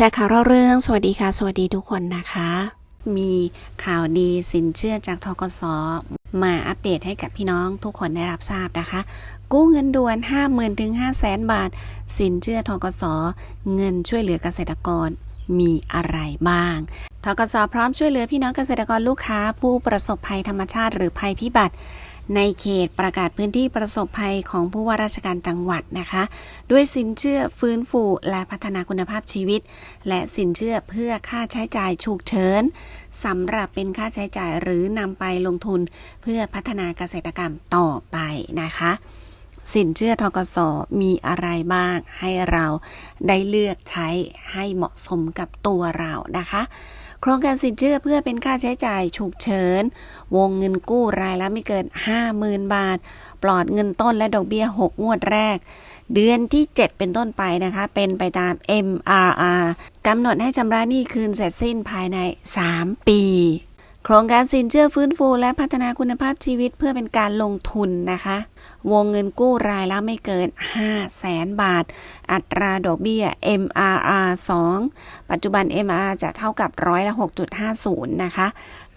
ชร์ข่าวเล่าเรื่อง สวัสดีค่ะ สวัสดีทุกคนนะคะ มีข่าวดีสินเชื่อจากทกสมาอัปเดตให้กับพี่น้องทุกคนได้รับทราบนะคะ กู้เงินด่วน 50,000ถึง500,000 บาท สินเชื่อทกสเงินช่วยเหลือเกษตรกรมีอะไรบ้างทกสพร้อมช่วยเหลือพี่น้องเกษตรกรลูกค้า ผู้ประสบภัยธรรมชาติหรือภัยพิบัติ ในเขตประกาศพื้นที่ประสบภัยของผู้ว่าราชการจังหวัดนะคะ ด้วยสินเชื่อฟื้นฟูและพัฒนาคุณภาพชีวิต และสินเชื่อเพื่อค่าใช้จ่ายฉุกเฉินสำหรับเป็นค่าใช้จ่ายหรือนำไปลงทุนเพื่อพัฒนาเกษตรกรรมต่อไปนะคะ สินเชื่อทกสมีอะไรบ้างให้เราได้เลือกใช้ให้เหมาะสมกับตัวเรานะคะ โครงการสินเชื่อเพื่อเป็นค่าใช้จ่ายฉุกเฉิน วงเงินกู้รายละไม่เกิน 50,000 บาท ปลอดเงินต้นและดอกเบี้ย 6 งวดแรก เดือนที่ 7 เป็นต้นไปนะคะ เป็นไปตาม MRR กำหนดให้ชำระหนี้คืนเสร็จสิ้นภายใน 3 ปี โครงการสินเชื่อฟื้นฟูและพัฒนาคุณภาพชีวิตเพื่อเป็นการลงทุนนะคะ วงเงินกู้รายละไม่เกิน 5 0 0แสนบาท อัตราดอกเบี้ย MRR 2 ปัจจุบัน MRR จะเท่ากับร้อยละ 6.50 นะคะ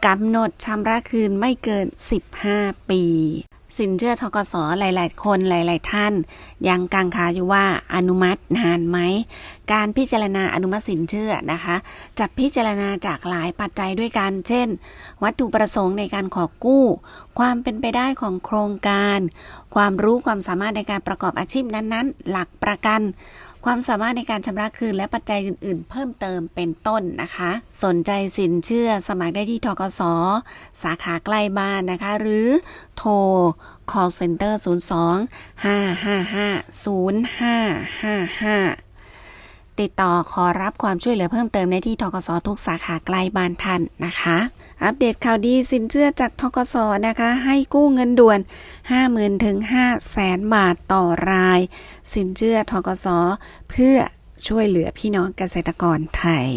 กำหนดชำระคืนไม่เกิน 15 ปี สินเชื่อทกสหลาย ๆ คนหลาย ๆ ท่าน ยังกังขาอยู่ว่าอนุมัตินานไหม การพิจารณาอนุมัติสินเชื่อนะคะ จะพิจารณาจากหลายปัจจัยด้วยกัน เช่น วัตถุประสงค์ในการขอกู้ ความเป็นไปได้ของโครงการ ความรู้ความสามารถในการประกอบอาชีพนั้น ๆ หลักประกัน ความสามารถในการชำระคืนและปัจจัยอื่น ๆ เพิ่มเติมเป็นต้นนะคะ สนใจสินเชื่อสมัครได้ที่ทกสสาขาใกล้บ้านนะคะ หรือโทร call center 02 555 0555 ติดต่อขอรับความช่วยเหลือเพิ่มเติมในที่ทกสทุกสาขาใกล้บ้านท่านนะคะ อัปเดตข่าวดีสินเชื่อจากทกสนะคะ ให้กู้เงินด่วน 50,000ถึง500,000 บาทต่อราย สินเชื่อทกสเพื่อช่วยเหลือพี่น้องเกษตรกรไทย